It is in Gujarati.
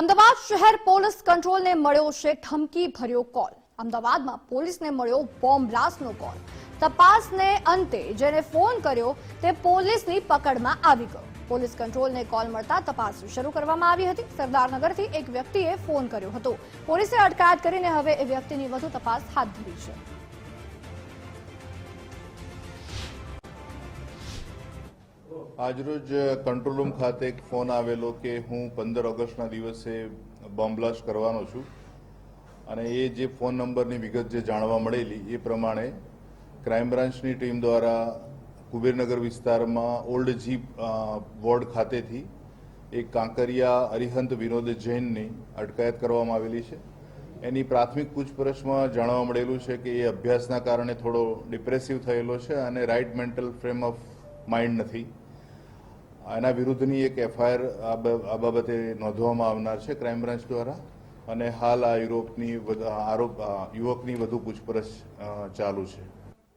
અમદાવાદ શહેર પોલીસ કંટ્રોલને મળ્યો છે ધમકી ભર્યો કોલ. અમદાવાદમાં પોલીસને મળ્યો બોમ્બ બ્લાસ્ટનો કોલ. તપાસને અંતે જેને ફોન કર્યો તે પોલીસની પકડમાં આવી ગયો. પોલીસ કંટ્રોલને કોલ મળતા તપાસ શરૂ કરવામાં આવી હતી. સરદારનગરથી એક વ્યક્તિએ ફોન કર્યો હતો. પોલીસે અટકાયત કરીને હવે એ વ્યક્તિની વધુ તપાસ હાથ ધરી છે. આજરોજ કંટ્રોલ રૂમ ખાતે એક ફોન આવેલો કે હું પંદર ઓગસ્ટના દિવસે બોમ્બ બ્લાસ્ટ કરવાનો છું. અને એ જે ફોન નંબરની વિગત જે જાણવા મળેલી, એ પ્રમાણે ક્રાઇમ બ્રાન્ચની ટીમ દ્વારા કુબેરનગર વિસ્તારમાં ઓલ્ડ જીપ વોર્ડ ખાતેથી એક કાંકરિયા અરિહંત વિનોદ જૈનની અટકાયત કરવામાં આવેલી છે. એની પ્રાથમિક પૂછપરછમાં જાણવા મળેલું છે કે એ અભ્યાસના કારણે થોડો ડિપ્રેસિવ થયેલો છે અને right mental frame of mind નથી. એના વિરુદ્ધની એક એફઆઈઆર આ બાબતે નોંધવામાં આવનાર છે ક્રાઇમ બ્રાન્ચ દ્વારા. અને હાલ આ યુરોપની આરોપ યુવકની વધુ પૂછપરછ ચાલુ છે.